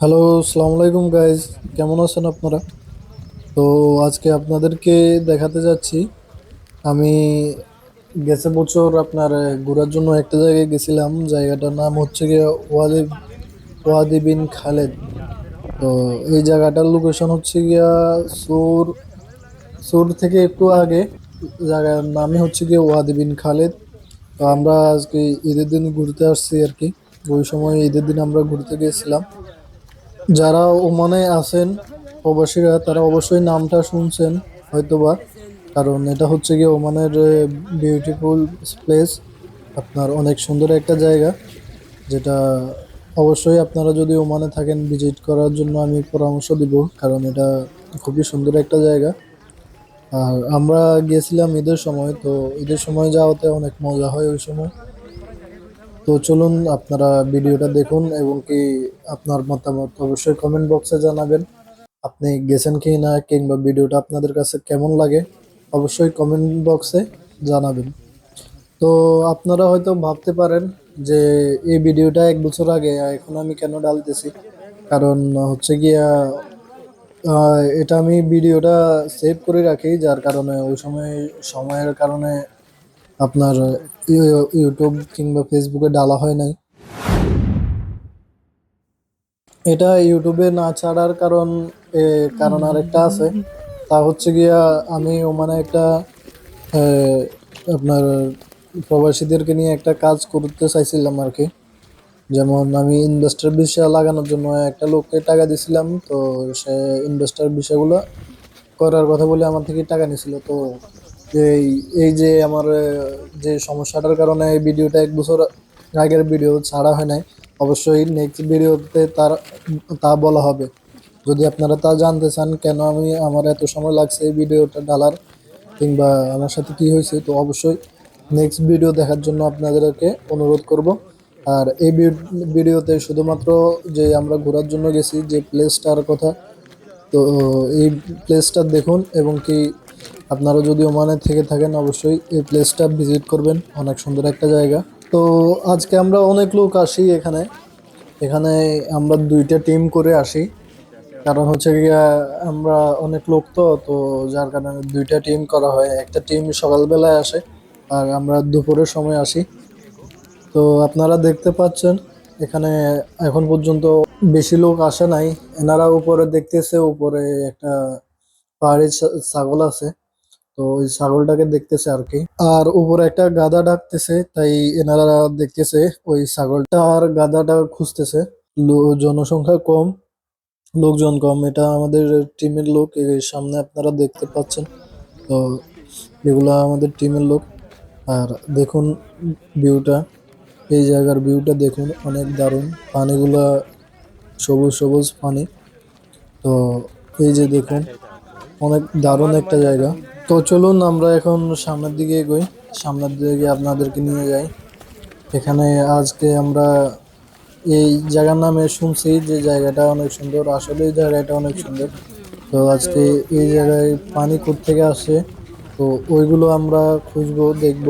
Hello, আসসালামু আলাইকুম guys কেমন আছেন আপনারা? তো আজকে আপনাদেরকে দেখাতে যাচ্ছি। আমি গেছে বছর আপনার ঘোরার জন্য একটা জায়গায় গেছিলাম। জায়গাটার নাম হচ্ছে গিয়ে ওয়াদি ওয়াদি বিন খালেদ। তো এই জায়গাটার লোকেশন হচ্ছে গিয়া সুর সুর থেকে একটু আগে। জায়গার নামই হচ্ছে গিয়ে ওয়াদি বিন খালেদ। তো আমরা আজকে ঈদের দিন ঘুরতে আসছি আর কি। ওই সময় ঈদের দিন আমরা ঘুরতে গিয়েছিলাম যারা ওমানে আছেন, প্রবাসীরা, তারা অবশ্যই নামটা শুনছেন, হয়তোবা। কারণ এটা হচ্ছে গিয়ে ওমানের বিউটিফুল প্লেস আপনার অনেক সুন্দর একটা জায়গা, যেটা অবশ্যই আপনারা যদি ওমানে থাকেন ভিজিট করার জন্য আমি পরামর্শ দিব, কারণ এটা খুবই সুন্দর একটা জায়গা। আর আমরা গিয়েছিলাম ঈদের সময়, তো ঈদের সময় যাওয়াতে অনেক মজা হয় ওই সময়। তো চলুন আপনারা ভিডিওটা দেখুন এবং কি আপনার মতামত অবশ্যই কমেন্ট বক্সে জানাবেন। আপনি গেছেন কি না কিংবা ভিডিওটা আপনাদের কাছে কেমন লাগে অবশ্যই কমেন্ট বক্সে জানাবেন। তো আপনারা হয়তো ভাবতে পারেন যে এই ভিডিওটা এক বছর আগে, এখন আমি কেন ডালতেছি কারণ হচ্ছে গিয়া এটা আমি ভিডিওটা সেভ করে রাখি, যার কারণে ওই সময়, সময়ের কারণে আপনার ইউ- ইউটিউব কিংবা ফেসবুকে ডালা হয় নাই। এটা ইউটিউবে না ছাড়ার কারণ কারণ আরেকটা আছে। তা হচ্ছে গিয়া আমি ওমানে একটা আপনার প্রবাসীদেরকে নিয়ে একটা কাজ করতে চাইছিলাম আর কি। যেমন আমি ইনভেস্টার বিষয় লাগানোর জন্য একটা লোককে টাকা দিছিলাম, তো সে ইনভেস্টার বিষয়গুলো করার কথা বলে আমার থেকে টাকা নিছিল তো এই এই যে আমার যে সমস্যাটার কারণে এই ভিডিওটা এক বছর আগের ভিডিও ছাড়া হয় নাই, অবশ্যই নেক্সট ভিডিওতে তার, তা বলা হবে। যদি আপনারা তা জানতে চান, কেন আমি, আমার এত সময় লাগছে এই ভিডিওটা ডালার কিংবা আমার সাথে কি হয়েছে, তো অবশ্যই নেক্সট ভিডিও দেখার জন্য আপনাদেরকে অনুরোধ করব। আর এই ভিডিওতে শুধুমাত্র যে আমরা ঘোরার জন্য গেছি, যে প্লেসটার কথা, তো এই প্লেসটা দেখুন এবং কি আপনারা যদি ওমানে থেকে থাকেন, অবশ্যই এই প্লেসটা ভিজিট করবেন। অনেক সুন্দর একটা জায়গা। তো আজকে আমরা অনেক লোক আসি এখানে। এখানে আমরা দুইটা টিম করে আসি। কারণ হচ্ছে গিয়া, আমরা অনেক লোক তো তো যার কারণে দুইটা টিম করা হয়। একটা টিম সকালবেলায় আসে আর আমরা দুপুরের সময় আসি। তো আপনারা দেখতে পাচ্ছেন, এখানে এখন পর্যন্ত বেশি লোক আসে নাই। এনারা উপরে দেখতেছে, উপরে একটা পাহাড়ি ছাগল আছে। তো ওই ছাগলটাকে দেখতেছে আর কি। আর উপরে একটা গাদা ডাকতেছে, তাই এনারা দেখতেছে ওই ছাগলটা আর গাদাটা খুঁজতেছে। জনসংখ্যা কম, লোকজন কম, এটা আমাদের টিমের লোক সামনে আপনারা দেখতে পাচ্ছেন। তো এগুলা আমাদের টিমের লোক। আর দেখুন ভিউটা, এই জায়গার ভিউটা দেখুন, অনেক দারুণ। পানিগুলা সবুজ সবুজ পানি। তো এই যে দেখুন, অনেক দারুণ একটা জায়গা। তো চলুন আমরা এখন সামনের দিকে এগোই। সামনের দিকে আপনাদেরকে নিয়ে যাই। এখানে আজকে আমরা এই জায়গার নামে শুনছি যে জায়গাটা অনেক সুন্দর। আসলে এই জায়গাটা অনেক সুন্দর। তো আজকে এই জায়গায় পানি থেকে আসে। তো ওইগুলো আমরা খুঁজবো, দেখব।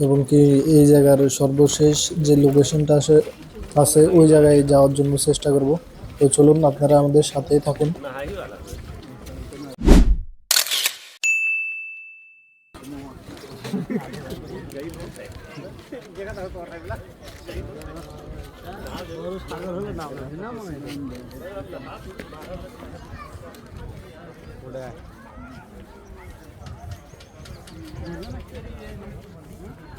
এবং কি এই জায়গার সর্বশেষ যে লোকেশনটা আসে, আছে, ওই জায়গায় যাওয়ার জন্য চেষ্টা করব। তো চলুন আপনারা আমাদের সাথেই থাকুন।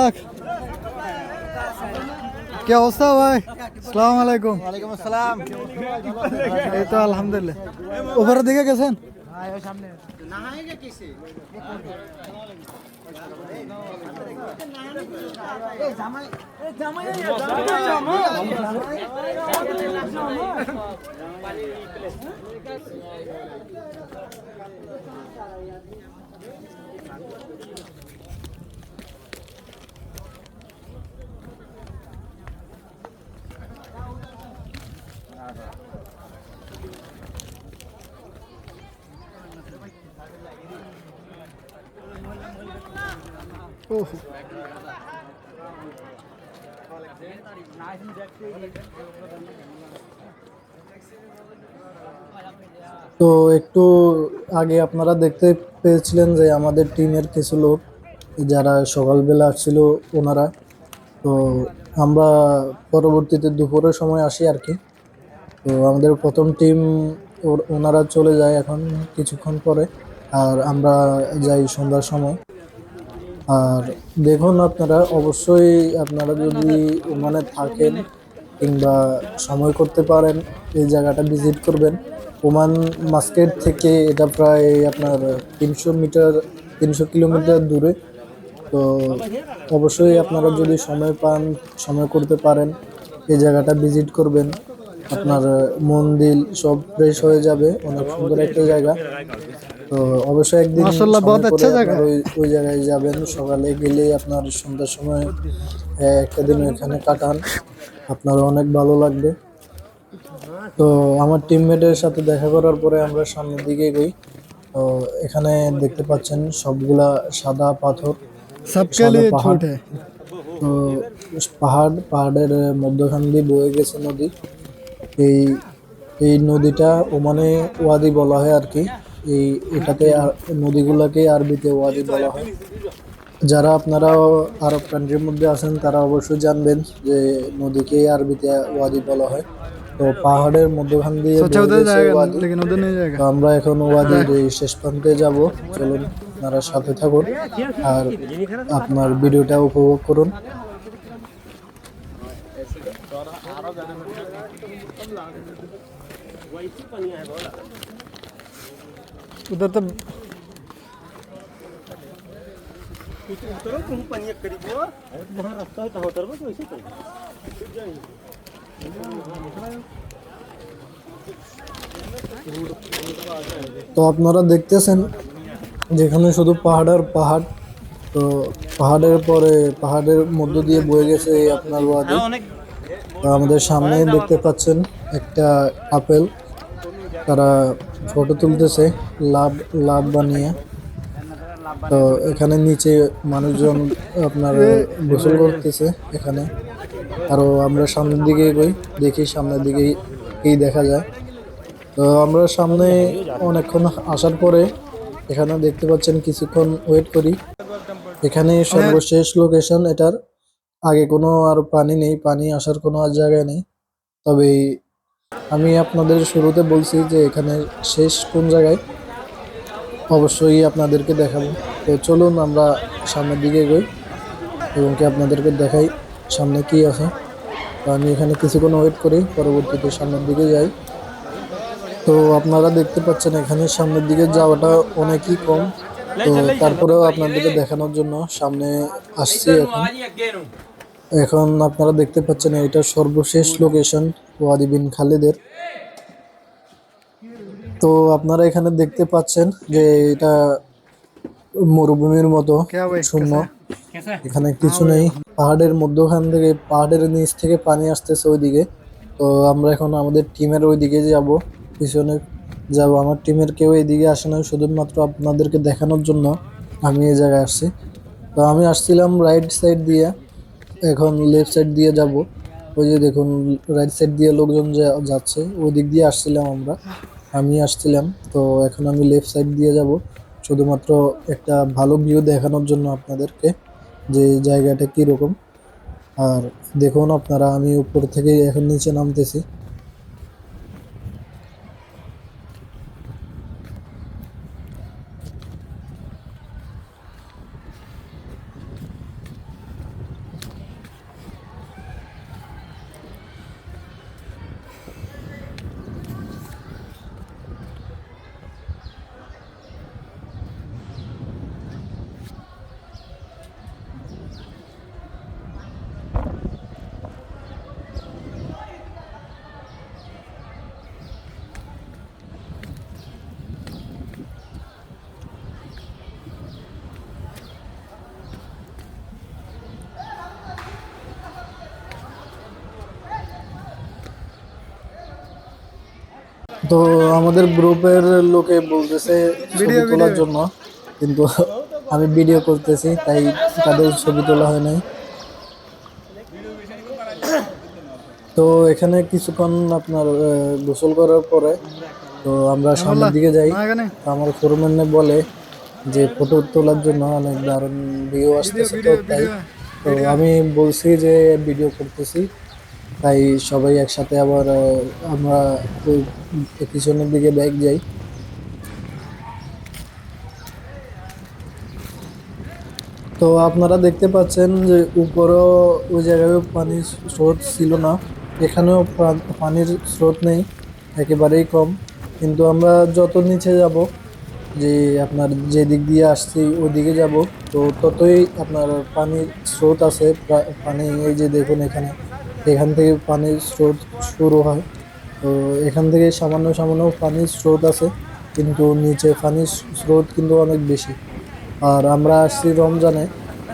আখ কি অবস্থা ভাই আসসালামু আলাইকুম ওয়ালাইকুম আসসালাম এই তো আলহামদুলিল্লাহ উপরের দিকে গেছেন ওহ নাইস জ্যাক তো একটু আগে আপনারা দেখতে পেয়েছিলেন যে আমাদের টিমের কিছু লোক যারা সকালবেলা আসছিল ওনারা। তো আমরা পরবর্তীতে দুপুরের সময় আসি আর কি। তো আমাদের প্রথম টিম ওনারা চলে যায় এখন কিছুক্ষণ পরে আর আমরা যাই সন্ধ্যার সময়। আর দেখুন আপনারা, অবশ্যই আপনারা যদি ওখানে থাকেন কিংবা সময় করতে পারেন, এই জায়গাটা ভিজিট করবেন। ওমান মাস্কেট থেকে এটা প্রায় আপনার তিনশো মিটার তিনশো কিলোমিটার দূরে। তো অবশ্যই আপনারা যদি সময় পান সময় করতে পারেন এই জায়গাটা ভিজিট করবেন। আপনার মন দিল সব ফ্রেশ হয়ে যাবে অনেক সুন্দর একটা জায়গা। তো অবশ্যই একদিন আচ্ছা ওই ওই জায়গায় যাবেন। সকালে গেলে আপনার সন্ধ্যার সময় একটা দিন এখানে কাটান। আপনার অনেক ভালো লাগবে। তো আমার টিমমেটের সাথে দেখা করার পরে আমরা সামনের দিকে গই তো এখানে দেখতে পাচ্ছেন সবগুলা সাদা পাথর পাহাড়। তো পাহাড় পাহাড়ের মধ্যখান দিয়ে বয়ে গেছে নদী। এই এই নদীটা ওমানে ওয়াদি বলা হয় আর কি। এই এটাতে নদীগুলোকে আরবিতে ওয়াদি বলা হয়। যারা আপনারা আরব কান্ট্রির মধ্যে আছেন তারা অবশ্যই জানবেন যে নদীকে আরবিতে ওয়াদি বলা হয়। তো পাহাড়ের মধ্যখান দিয়ে सोचा বয়ে उधर গেছে जाएगा ওয়াদি लेकिन उधर नहीं जाएगा তো আমরা এখন ওয়াদির এই শেষ প্রান্তে যাব চলুন আপনারা সাথে থাকুন আর আপনার ভিডিওটা উপভোগ করুন उधर तो उतरो तुम पानी करीब हो जहाँ रास्ता है तहाँ उतरो तो वैसे करो তো আপনারা দেখতেছেন যেখানে শুধু পাহাড় আর পাহাড়, তো পাহাড়ের পরে, পাহাড়ের মধ্য দিয়ে বয়ে গেছে এই আপনার ওয়াদি। আমাদের সামনে দেখতে পাচ্ছেন একটা আপেল। তারা ফটো তুলতেছে, লাভ লাভ বানিয়ে। তো এখানে নিচে মানুষজন আপনার গোসল করতেছে এখানে। আরও আমরা সামনের দিকে এগোই, দেখি সামনের দিকে কি দেখা যায়। তো আমরা সামনে অনেকক্ষণ আসার পরে এখানে দেখতে পাচ্ছেন কিছুক্ষণ ওয়েট করি। এখানে সর্বশেষ লোকেশন এটার আগে কোনো আর পানি নেই, পানি আসার কোনো আর জায়গায় নেই। তবে আমি আপনাদের শুরুতে বলছি যে এখানে শেষ কোন জায়গায়, অবশ্যই আপনাদেরকে দেখাবো। তো চলুন আমরা সামনের দিকে এগোই এবং কি আপনাদেরকে দেখাই। সামনে কি আছে? আমি এখানে কিছুক্ষণ ওয়েট করি পরবর্তীতে সামনের দিকে যাই। তো আপনারা দেখতে পাচ্ছেন এখানে সামনের দিকে যাওয়াটা অনেকই কম। তো তারপরেও আপনাদেরকে দেখানোর জন্য সামনে আসছি এখন। এখন আপনারা দেখতে পাচ্ছেন এটা সর্বশেষ লোকেশন ওয়াদি বিন তো আপনারা এখানে দেখতে পাচ্ছেন যে এটা মরুভূমির মতো শূন্য এখানে কিছু নেই। পাহাড়ের মধ্যখান থেকে, পাহাড়ের নিচ থেকে পানি আসতেছে ওইদিকে। তো আমরা এখন আমাদের টিমের ওইদিকে যাব, পিছনে যাব। আমার টিমের কেউ এদিকে আসে না শুধুমাত্র আপনাদেরকে দেখানোর জন্য আমি এই জায়গায় আসছি। তো আমি আসছিলাম রাইট সাইড দিয়ে, এখন লেফট সাইড দিয়ে যাব। ওই যে দেখুন রাইট সাইড দিয়ে লোকজন যাচ্ছে ওই দিক দিয়ে আসছিলাম আমরা। আমি আসছিলাম, তো এখন আমি লেফট সাইড দিয়ে যাব। শুধুমাত্র একটা ভালো ভিউ দেখানোর জন্য আপনাদেরকে যে জায়গাটা কীরকম। আর দেখুন আপনারা, আমি উপর থেকে এখন নিচে নামতেছি। তো আমাদের গ্রুপের লোকে বলতেছে ছবি তোলার জন্য। কিন্তু আমি ভিডিও করতেছি তাই তাদের ছবি তোলা হয় নাই। তো এখানে কিছুক্ষণ আপনার গোসল করার পরে তো আমরা সামনের দিকে যাই। আমার ফোরম্যানে বলে যে ফটো তোলার জন্য অনেক দারুণ ভিউ আসতেছে তো তাই। তো আমি বলছি যে ভিডিও করতেছি। তাই সবাই একসাথে আবার আমরা পিছনের দিকে ব্যাগ যাই। তো আপনারা দেখতে পাচ্ছেন যে উপরেও ওই জায়গায় পানির স্রোত ছিল না। এখানেও পানির স্রোত নেই, একেবারেই কম। কিন্তু আমরা যত নিচে যাব, যে আপনার যে দিক দিয়ে আসছি ওই দিকে যাব, তো ততই আপনার পানির স্রোত আছে পানি এই যে দেখুন এখানে। এখান থেকে পানির স্রোত শুরু হয়। তো এখান থেকে সামান্য সামান্য পানির স্রোত আছে, কিন্তু নিচে পানির স্রোত কিন্তু অনেক বেশি। আর আমরা আসছি রমজানে,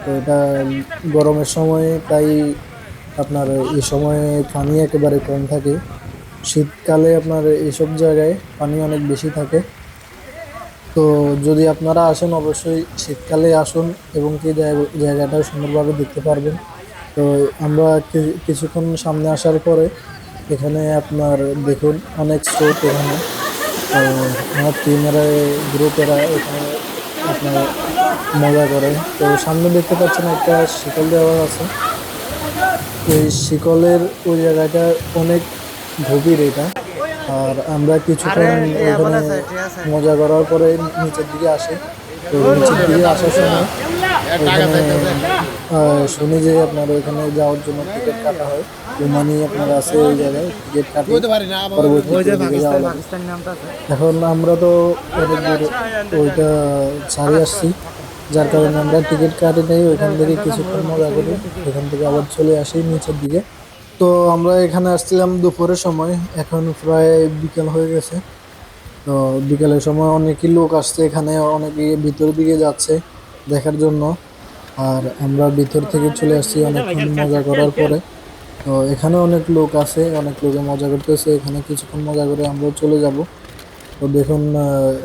তো এটা গরমের সময় তাই আপনার এই সময়ে পানি একেবারে কম থাকে। শীতকালে আপনার এইসব জায়গায় পানি অনেক বেশি থাকে। তো যদি আপনারা আসেন, অবশ্যই শীতকালে আসুন এবং কি জায়গা- জায়গাটা সুন্দরভাবে দেখতে পারবেন। তো আমরা কিছুক্ষণ সামনে আসার পরে এখানে আপনার দেখুন অনেক স্রোত এখানে। তো আমার টিমের গ্রুপেরা এখানে আপনার মজা করে। তো সামনে দেখতে পাচ্ছেন একটা শিকল দেওয়া আছে। ওই শিকলের ওই জায়গাটা অনেক গভীর এটা। আর আমরা কিছুক্ষণ ওখানে মজা করার পরে নিচের দিকে আসি। তো নিচের দিকে আসার সময় শুনি যে আপনার ওখানে যাওয়ার জন্য টিকিট কাটা হয় ওমানি আপনার আছে ওই জায়গায় টিকিট কাটি এখন আমরা তো ওইটা ছাড়িয়ে আসছি যার কারণে আমরা টিকিট কাটি নেই ওইখান থেকে কিছুক্ষণ মজা করি ওইখান থেকে আবার চলে আসি নিচের দিকে। তো আমরা এখানে আসছিলাম দুপুরের সময় এখন প্রায় বিকেল হয়ে গেছে। তো বিকেলের সময় অনেকই লোক আসছে এখানে অনেকে ভিতর দিকে যাচ্ছে দেখার জন্য। আর আমরা ভিতর থেকে চলে আসছি অনেকক্ষণ মজা করার পরে। তো এখানে অনেক লোক আছে, অনেক লোকে মজা করতেছে। এখানে কিছুক্ষণ মজা করে আমরাও চলে যাব। তো দেখুন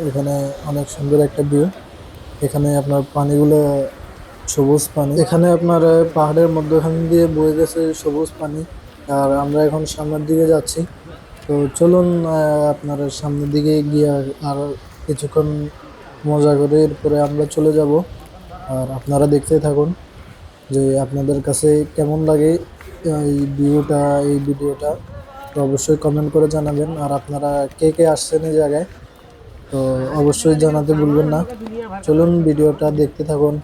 এখানে অনেক সুন্দর একটা ভিউ এখানে আপনার পানিগুলো সবুজ পানি। এখানে আপনার পাহাড়ের মধ্যখান দিয়ে বয়ে গেছে সবুজ পানি। আর আমরা এখন সামনের দিকে যাচ্ছি। তো চলুন আপনার সামনের দিকে গিয়ে আর- আর কিছুক্ষণ মজা করে এরপরে আমরা চলে যাব। আর আপনারা দেখতে থাকুন যে আপনাদের কাছে কেমন লাগে এই ভিডিওটা এই ভিডিওটা। তো অবশ্যই কমেন্ট করে জানাবেন। আর আপনারা কে কে আসছেন এই জায়গায়, তো অবশ্যই জানাতে ভুলবেন না। চলুন ভিডিওটা দেখতে থাকুন।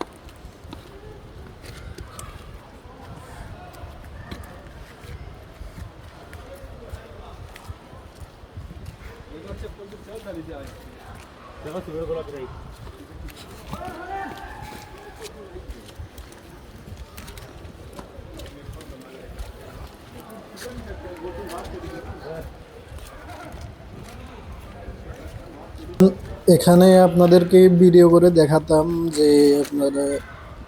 এখানে আপনাদেরকে ভিডিও করে দেখাতাম যে আপনার,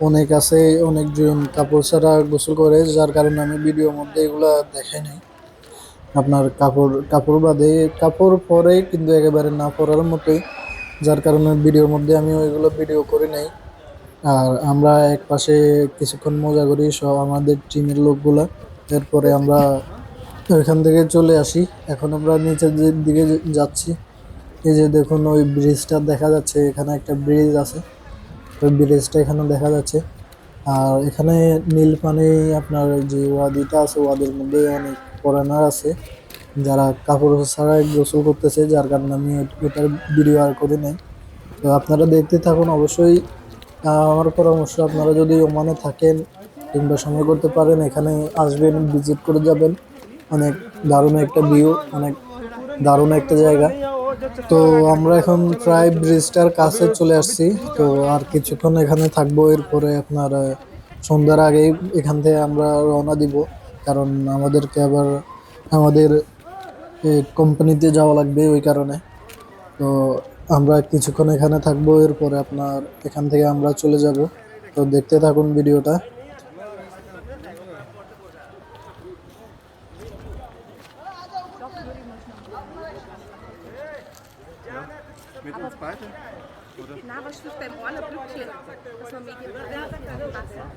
অনেক আছে, অনেকজন কাপড় ছাড়া গোসল করে, যার কারণে আমি ভিডিওর মধ্যে এগুলা দেখাই নাই। আপনার কাপড় কাপড় বাদে, কাপড় পরে কিন্তু একেবারে না পরার মতোই, যার কারণে ভিডিওর মধ্যে আমি ওইগুলো ভিডিও করে নেই। আর আমরা এক পাশে কিছুক্ষণ মজা করি সব আমাদের টিমের লোকগুলা। এরপরে আমরা ওইখান থেকে চলে আসি। এখন আমরা নিচের দিকে যাচ্ছি। এই যে দেখুন, ওই ব্রিজটা দেখা যাচ্ছে, এখানে একটা ব্রিজ আছে। ওই ব্রিজটা এখানে দেখা যাচ্ছে। আর এখানে নীল পানি আপনার যে ওয়াদিটা আছে, ওয়াদির মধ্যে অনেক ফরেনার আছে, যারা কাপড় ছাড়াই গোসল করতেছে, যার কারণে আমি ওটার ভিডিও আর করি নাই। তো আপনারা দেখতে থাকুন, অবশ্যই আমার পরামর্শ, আপনারা যদি ওমানে থাকেন কিংবা সময় করতে পারেন, এখানে আসবেন ভিজিট করে যাবেন। অনেক দারুণ একটা ভিউ অনেক দারুণ একটা জায়গা। তো আমরা এখন প্রায় ব্রিজটার কাছে চলে আসছি। তো আর কিছুক্ষণ এখানে থাকব, এরপরে আপনার সন্ধ্যার আগেই এখান থেকে আমরা রওনা দিব। কারণ আমাদেরকে আবার আমাদের কোম্পানিতে যাওয়া লাগবে ওই কারণে। তো আমরা কিছুক্ষণ এখানে থাকব, এরপরে আপনার এখান থেকে আমরা চলে যাব। তো দেখতে থাকুন ভিডিওটা। Mit uns beide? Oder? Beim Das war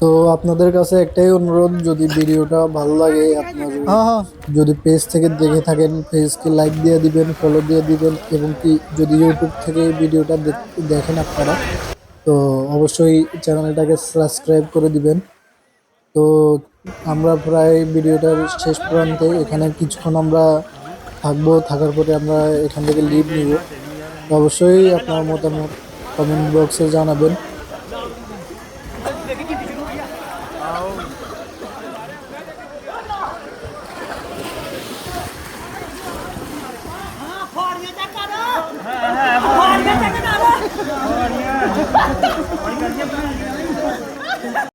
তো আপনাদের কাছে একটাই অনুরোধ যদি ভিডিওটা ভালো লাগে আপনার যদি পেজ থেকে দেখে থাকেন পেজকে লাইক দিয়ে দিবেন ফলো দিয়ে দিবেন এবং কি যদি ইউটিউব থেকে ভিডিওটা দেখেন আপনারা তো অবশ্যই চ্যানেলটাকে সাবস্ক্রাইব করে দিবেন। তো আমরা প্রায় ভিডিওটার শেষ প্রান্তে এখানে কিছুক্ষণ আমরা থাকব, থাকার পরে আমরা এখান থেকে লিভ নিব। অবশ্যই আপনার মতামত কমেন্ট বক্সে জানাবেন।